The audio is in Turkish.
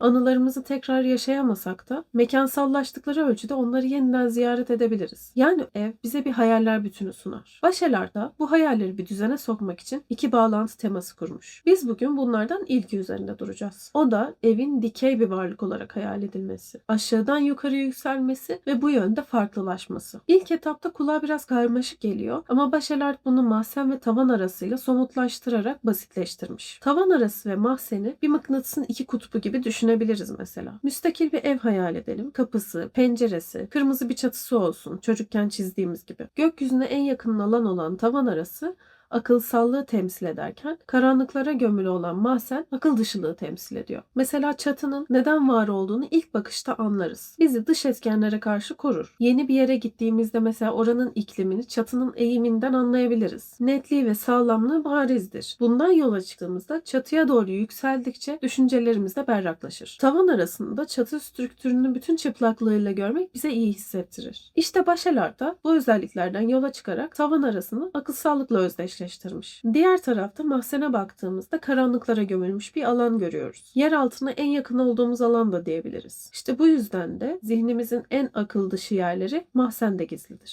Anılarımızı tekrar yaşayamasak da mekansallaştıkları ölçüde onları yeniden ziyaret edebiliriz. Yani ev bize bir hayaller bütünü sunar. Başeler da bu hayalleri bir düzene sokmak için iki bağlantı teması kurmuş. Biz bugün bunlardan ilki üzerinde duracağız. O da evin dikey bir varlık olarak hayal edilmesi, aşağıdan yukarı yükselmesi ve bu yönde farklılaşması. İlk etapta kulağa biraz karmaşık geliyor ama Başelard bunu mahzen ve tavan arasıyla somutlaştırarak basitleştirmiş. Tavan arası ve mahzeni bir mıknatısın iki kutbu gibi düşünebiliriz mesela. Müstakil bir ev hayal edelim. Kapısı, penceresi, kırmızı bir çatısı olsun çocukken çizdiğimiz gibi. Gökyüzüne en yakın alan olan tavan arası akılsallığı temsil ederken karanlıklara gömülü olan mahzen akıl dışılığı temsil ediyor. Mesela çatının neden var olduğunu ilk bakışta anlarız. Bizi dış etkenlere karşı korur. Yeni bir yere gittiğimizde mesela oranın iklimini çatının eğiminden anlayabiliriz. Netliği ve sağlamlığı barizdir. Bundan yola çıktığımızda çatıya doğru yükseldikçe düşüncelerimiz de berraklaşır. Tavan arasında çatı strüktürünü bütün çıplaklığıyla görmek bize iyi hissettirir. İşte Başelar da bu özelliklerden yola çıkarak tavan arasını akılsallıkla özdeşleştirmiş. Diğer tarafta mahzene baktığımızda karanlıklara gömülmüş bir alan görüyoruz. Yer altına en yakın olduğumuz alan da diyebiliriz. İşte bu yüzden de zihnimizin en akıl dışı yerleri mahzende gizlidir.